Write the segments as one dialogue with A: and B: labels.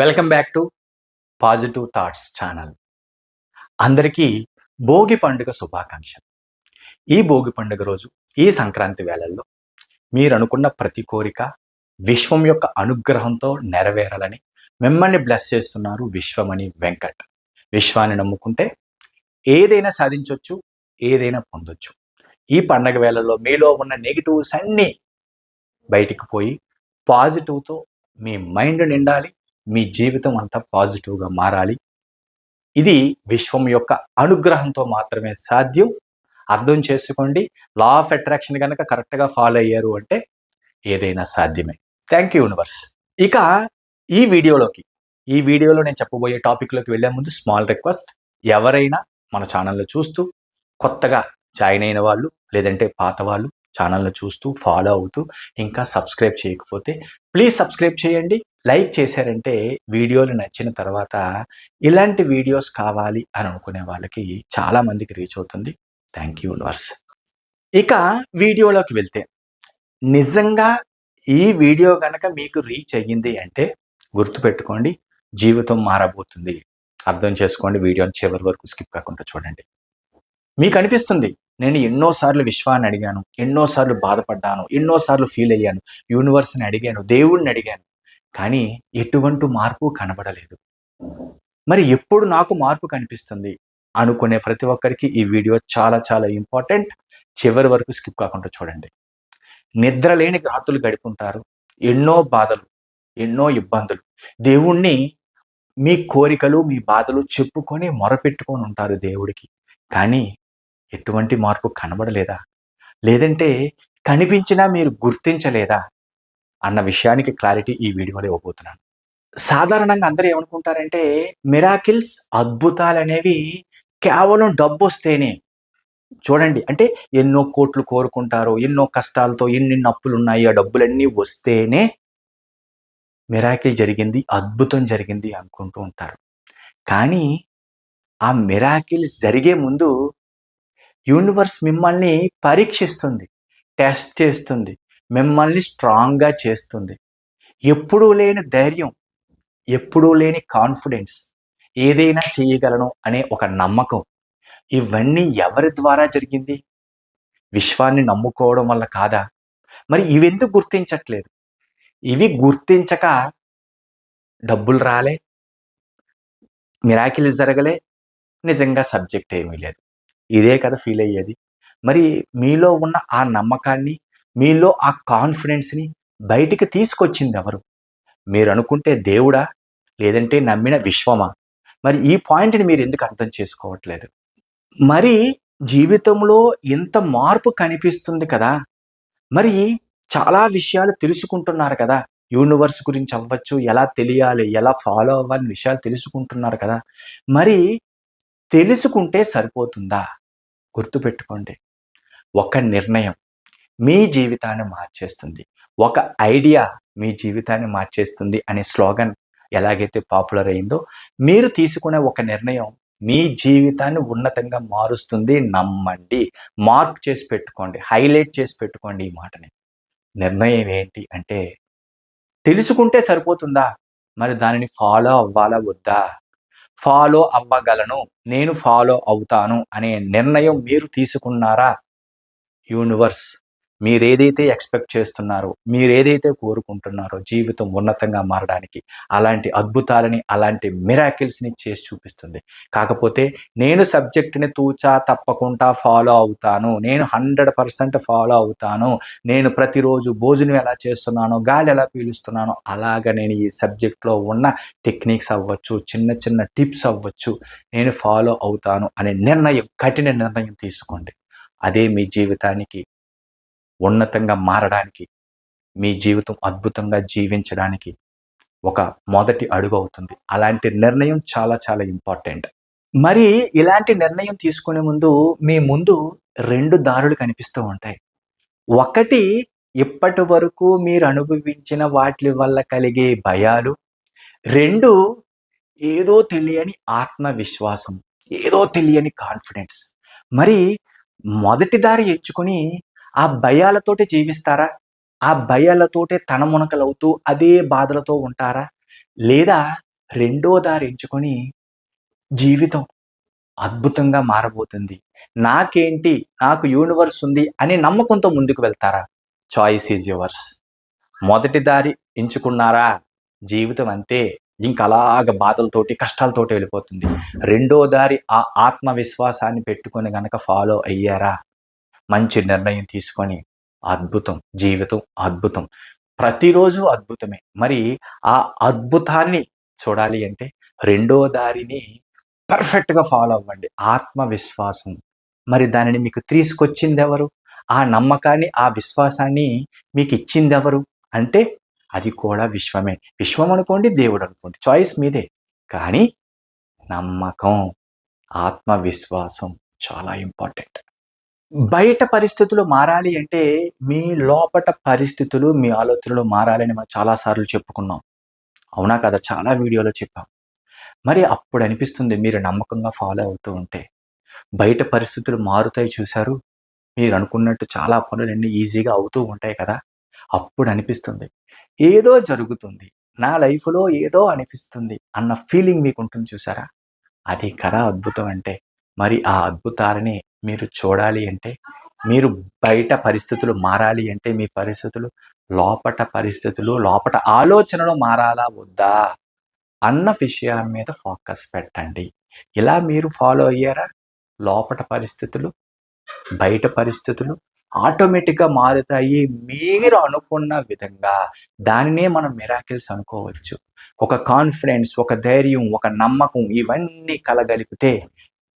A: Welcome back to positive thoughts channel అందరికీ భోగి పండుగ శుభాకాంక్షలు. ఈ భోగి పండుగ రోజు ఈ సంక్రాంతి వేళల్లో మీరు అనుకున్న ప్రతి కోరిక విశ్వం యొక్క అనుగ్రహంతో నెరవేరాలని మిమ్మల్ని బ్లెస్ చేస్తున్నారు విశ్వమణి వెంకట్. విశ్వాన్ని నమ్ముకుంటే ఏదైనా సాధించవచ్చు ఏదైనా పొందొచ్చు. ఈ పండగ వేళల్లో మీలో ఉన్న నెగిటివ్స్ అన్నీ బయటికి పోయి పాజిటివ్తో మీ మైండ్ నిండాలి మీ జీవితం అంతా పాజిటివ్గా మారాలి. ఇది విశ్వం యొక్క అనుగ్రహంతో మాత్రమే సాధ్యం. అర్థం చేసుకోండి. లా ఆఫ్ అట్రాక్షన్ కనుక కరెక్ట్గా ఫాలో అయ్యారు అంటే ఏదైనా సాధ్యమే. థ్యాంక్ యూ యూనివర్స్ ఇక ఈ వీడియోలోకి ఈ వీడియోలో నేను చెప్పబోయే టాపిక్లోకి వెళ్ళే ముందు స్మాల్ రిక్వెస్ట్ ఎవరైనా మన ఛానల్లో చూస్తూ కొత్తగా జాయిన్ అయిన వాళ్ళు లేదంటే పాత వాళ్ళు ఛానల్ను చూస్తూ ఫాలో అవుతూ ఇంకా సబ్స్క్రైబ్ చేయకపోతే ప్లీజ్ సబ్స్క్రైబ్ చేయండి. లైక్ చేశారంటే వీడియోలు నచ్చిన తర్వాత ఇలాంటి వీడియోస్ కావాలి అని అనుకునే వాళ్ళకి చాలామందికి రీచ్ అవుతుంది. థ్యాంక్ యూ యూనివర్స్ ఇక వీడియోలోకి వెళ్తే నిజంగా ఈ వీడియో కనుక మీకు రీచ్ అయ్యింది అంటే గుర్తుపెట్టుకోండి జీవితం మారబోతుంది. అర్థం చేసుకోండి వీడియోని చివరి వరకు స్కిప్ కాకుండా చూడండి. మీకు అనిపిస్తుంది నేను ఎన్నోసార్లు విశ్వాన్ని అడిగాను ఎన్నోసార్లు బాధపడ్డాను ఎన్నోసార్లు ఫీల్ అయ్యాను యూనివర్స్ని అడిగాను దేవుణ్ణి అడిగాను. కానీ ఎటువంటి మార్పు కనబడలేదు. మరి ఎప్పుడు నాకు మార్పు కనిపిస్తుంది? అనుకునే ప్రతి ఒక్కరికి ఈ వీడియో చాలా చాలా ఇంపార్టెంట్. చివరి వరకు స్కిప్ కాకుండా చూడండి. నిద్ర లేని రాత్రులు గడుపుంటారు ఎన్నో బాధలు ఎన్నో ఇబ్బందులు. దేవుణ్ణి మీ కోరికలు మీ బాధలు చెప్పుకొని మొరపెట్టుకొని ఉంటారు దేవుడికి. కానీ ఎటువంటి మార్పు కనబడలేదా? లేదంటే కనిపించినా మీరు గుర్తించలేదా? అన్న విషయానికి క్లారిటీ ఈ వీడియోలో ఇవ్వబోతున్నాను. సాధారణంగా అందరూ ఏమనుకుంటారంటే మిరాకిల్స్ అద్భుతాలు అనేవి కేవలం డబ్బు వస్తేనే చూడండి అంటే ఎన్నో కోట్లు కోరుకుంటారు ఎన్నో కష్టాలతో ఎన్ని నప్పులు ఉన్నాయి ఆ డబ్బులన్నీ వస్తేనే మిరాకిల్ జరిగింది అద్భుతం జరిగింది అనుకుంటూ ఉంటారు. కానీ ఆ మిరాకిల్ జరిగే ముందు యూనివర్స్ మిమ్మల్ని పరీక్షిస్తుంది టెస్ట్ చేస్తుంది మిమ్మల్ని స్ట్రాంగ్గా చేస్తుంది. ఎప్పుడూ లేని ధైర్యం ఎప్పుడూ లేని కాన్ఫిడెన్స్ ఏదైనా చేయగలను అనే ఒక నమ్మకం ఇవన్నీ ఎవరి ద్వారా జరిగింది? విశ్వాన్ని నమ్ముకోవడం వల్ల కాదా? మరి ఇవెందుకు గుర్తించట్లేదు? ఇవి గుర్తించక డబ్బులు రాలే మిరాకిల్ జరగలే నిజంగా సబ్జెక్ట్ ఏమీ లేదు. ఇదే కదా ఫీల్ అయ్యేది. మరి మీలో ఉన్న ఆ నమ్మకాన్ని మీలో ఆ కాన్ఫిడెన్స్ని బయటికి తీసుకొచ్చింది ఎవరు? మీరు అనుకుంటే దేవుడా? లేదంటే నమ్మిన విశ్వమా? మరి ఈ పాయింట్ని మీరు ఎందుకు అర్థం చేసుకోవట్లేదు? మరి జీవితంలో ఇంత మార్పు కనిపిస్తుంది కదా? మరి చాలా విషయాలు తెలుసుకుంటున్నారు కదా? యూనివర్స్ గురించి అవ్వచ్చు ఎలా తెలియాలి ఎలా ఫాలో అవ్వాలని విషయాలు తెలుసుకుంటున్నారు కదా? మరి తెలుసుకుంటే సరిపోతుందా? గుర్తుపెట్టుకోండి. ఒక నిర్ణయం. మీ జీవితాన్ని మార్చేస్తుంది. ఒక ఐడియా మీ జీవితాన్ని మార్చేస్తుంది అనే స్లోగన్ ఎలాగైతే పాపులర్ అయిందో మీరు తీసుకునే ఒక నిర్ణయం మీ జీవితాన్ని ఉన్నతంగా మారుస్తుంది నమ్మండి. మార్క్ చేసి పెట్టుకోండి హైలైట్ చేసి పెట్టుకోండి ఈ మాటని. నిర్ణయం ఏంటి అంటే తెలుసుకుంటే సరిపోతుందా? మరి దానిని ఫాలో అవ్వాలా వద్దా? ఫాలో అవ్వగలను నేను ఫాలో అవుతాను అనే నిర్ణయం మీరు తీసుకున్నారా? యూనివర్స్ మీరు ఏదైతే ఎక్స్పెక్ట్ చేస్తున్నారో మీరు ఏదైతే కోరుకుంటున్నారో జీవితం ఉన్నతంగా మారడానికి అలాంటి అద్భుతాలని అలాంటి మిరాకిల్స్ని చేసి చూపిస్తుంది. కాకపోతే నేను సబ్జెక్ట్ని తూచా తప్పకుండా ఫాలో అవుతాను నేను హండ్రెడ్ పర్సెంట్ ఫాలో అవుతాను నేను ప్రతిరోజు భోజనం ఎలా చేస్తున్నానో గాలి ఎలా పీలుస్తున్నానో అలాగ నేను ఈ సబ్జెక్ట్లో ఉన్న టెక్నిక్స్ అవ్వచ్చు చిన్న చిన్న టిప్స్ అవ్వచ్చు నేను ఫాలో అవుతాను అనే నిర్ణయం కఠిన నిర్ణయం తీసుకోండి. అదే మీ జీవితానికి ఉన్నతంగా మారడానికి మీ జీవితం అద్భుతంగా జీవించడానికి ఒక మొదటి అడుగు అవుతుంది. అలాంటి నిర్ణయం చాలా చాలా ఇంపార్టెంట్. మరి ఇలాంటి నిర్ణయం తీసుకునే ముందు మీ ముందు రెండు దారులు కనిపిస్తూ ఉంటాయి. ఒకటి ఇప్పటి వరకు మీరు అనుభవించిన వాటి వల్ల కలిగే భయాలు. రెండు ఏదో తెలియని ఆత్మవిశ్వాసం ఏదో తెలియని కాన్ఫిడెన్స్ మరి మొదటి దారి ఎంచుకొని ఆ భయాలతోటి జీవిస్తారా? ఆ భయాలతోటే తన మునకలవుతూ అదే బాధలతో ఉంటారా? లేదా రెండో దారి ఎంచుకొని జీవితం అద్భుతంగా మారబోతుంది. నాకేంటి? నాకు యూనివర్స్ ఉంది అనే నమ్మకంతో ముందుకు వెళ్తారా? Choice is yours. మొదటి దారి ఎంచుకున్నారా? జీవితం అంతే. ఇంకా అలాగ బాధలతోటి కష్టాలతోటి వెళ్ళిపోతుంది. రెండో దారి ఆ ఆత్మవిశ్వాసాన్ని పెట్టుకొని గనక ఫాలో అయ్యారా? మంచి నిర్ణయం తీసుకొని అద్భుతం జీవితం అద్భుతం. ప్రతిరోజు అద్భుతమే. మరి ఆ అద్భుతాన్ని చూడాలి అంటే రెండో దారిని పర్ఫెక్ట్గా ఫాలో అవ్వండి. ఆత్మవిశ్వాసం. మరి దానిని మీకు తీసుకొచ్చింది ఎవరు ఆ నమ్మకాన్ని ఆ విశ్వాసాన్ని మీకు ఇచ్చింది ఎవరు అంటే అది కూడా విశ్వమే. విశ్వం అనుకోండి దేవుడు అనుకోండి. చాయిస్ మీదే. కానీ నమ్మకం ఆత్మవిశ్వాసం చాలా ఇంపార్టెంట్. బయట పరిస్థితులు మారాలి అంటే మీ లోపట పరిస్థితులు మీ ఆలోచనలు మారాలని మనం చాలాసార్లు చెప్పుకున్నాం. అవునా కదా? చాలా వీడియోలో చెప్పాం. మరి అప్పుడు అనిపిస్తుంది మీరు నమ్మకంగా ఫాలో అవుతూ ఉంటే. బయట పరిస్థితులు మారుతాయి చూశారు. మీరు అనుకున్నట్టు చాలా పనులన్నీ ఈజీగా అవుతూ ఉంటాయి కదా? అప్పుడు అనిపిస్తుంది. ఏదో జరుగుతుంది. నా లైఫ్లో ఏదో అనిపిస్తుంది అన్న ఫీలింగ్ మీకు ఉంటుంది చూసారా అది కదా అద్భుతం అంటే. మరి ఆ అద్భుతాలని మీరు చూడాలి అంటే మీరు బయట పరిస్థితులు మారాలి అంటే మీ పరిస్థితులు లోపట పరిస్థితులు లోపట ఆలోచనలు మారాలా వద్దా అన్న విషయాల మీద ఫోకస్ పెట్టండి. ఇలా మీరు ఫాలో అయ్యారా? లోపట పరిస్థితులు బయట పరిస్థితులు ఆటోమేటిక్గా మారుతాయి మీరు అనుకున్న విధంగా. దానినే మనం మిరాకిల్స్ అనుకోవచ్చు. ఒక కాన్ఫిడెన్స్ ఒక ధైర్యం ఒక నమ్మకం ఇవన్నీ కలగలిపితే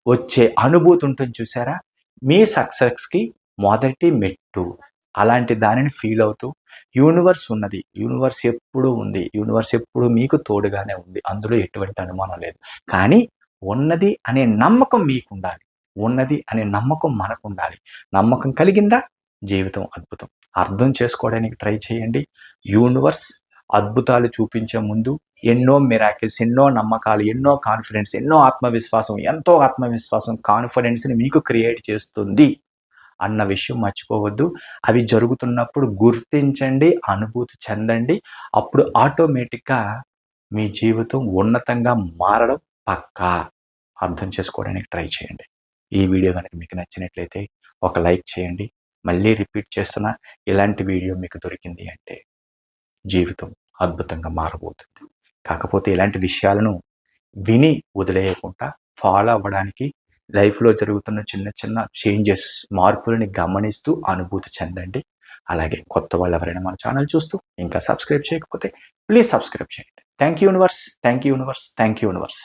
A: వచ్చే అనుభూతి ఉంటుంది చూసారా? మీ సక్సెస్కి మొదటి మెట్టు. అలాంటి దానిని ఫీల్ అవుతూ యూనివర్స్ ఉన్నది. యూనివర్స్ ఎప్పుడు ఉంది. యూనివర్స్ ఎప్పుడు మీకు తోడుగానే ఉంది. అందులో ఎటువంటి అనుమానం లేదు. కానీ ఉన్నది అనే నమ్మకం మీకు ఉండాలి ఉన్నది అనే నమ్మకం మనకు ఉండాలి నమ్మకం కలిగిందా? జీవితం అద్భుతం. అర్థం చేసుకోవడానికి ట్రై చేయండి. యూనివర్స్ అద్భుతాలు చూపించే ముందు ఎన్నో మిరాకిల్స్ ఎన్నో నమ్మకాలు ఎన్నో కాన్ఫిడెన్స్ ఎన్నో ఆత్మవిశ్వాసం ఎంతో ఆత్మవిశ్వాసం కాన్ఫిడెన్స్ని మీకు క్రియేట్ చేస్తుంది అన్న విషయం మర్చిపోవద్దు. అవి జరుగుతున్నప్పుడు గుర్తించండి అనుభూతి చెందండి. అప్పుడు ఆటోమేటిక్గా మీ జీవితం ఉన్నతంగా మారడం పక్కా. అర్థం చేసుకోవడానికి ట్రై చేయండి. ఈ వీడియో కనుక మీకు నచ్చినట్లయితే ఒక లైక్ చేయండి. మళ్ళీ రిపీట్ చేస్తున్నా ఇలాంటి వీడియో మీకు దొరికింది అంటే జీవితం అద్భుతంగా మారబోతుంది. కాకపోతే ఇలాంటి విషయాలను విని వదిలేయకుండా ఫాలో అవ్వడానికి లైఫ్లో జరుగుతున్న చిన్న చిన్న చేంజెస్ మార్పులని గమనిస్తూ అనుభూతి చెందండి. అలాగే కొత్త వాళ్ళు ఎవరైనా మన ఛానల్ చూస్తూ ఇంకా సబ్స్క్రైబ్ చేయకపోతే ప్లీజ్ సబ్స్క్రైబ్ చేయండి. Thank you universe thank you universe thank you universe.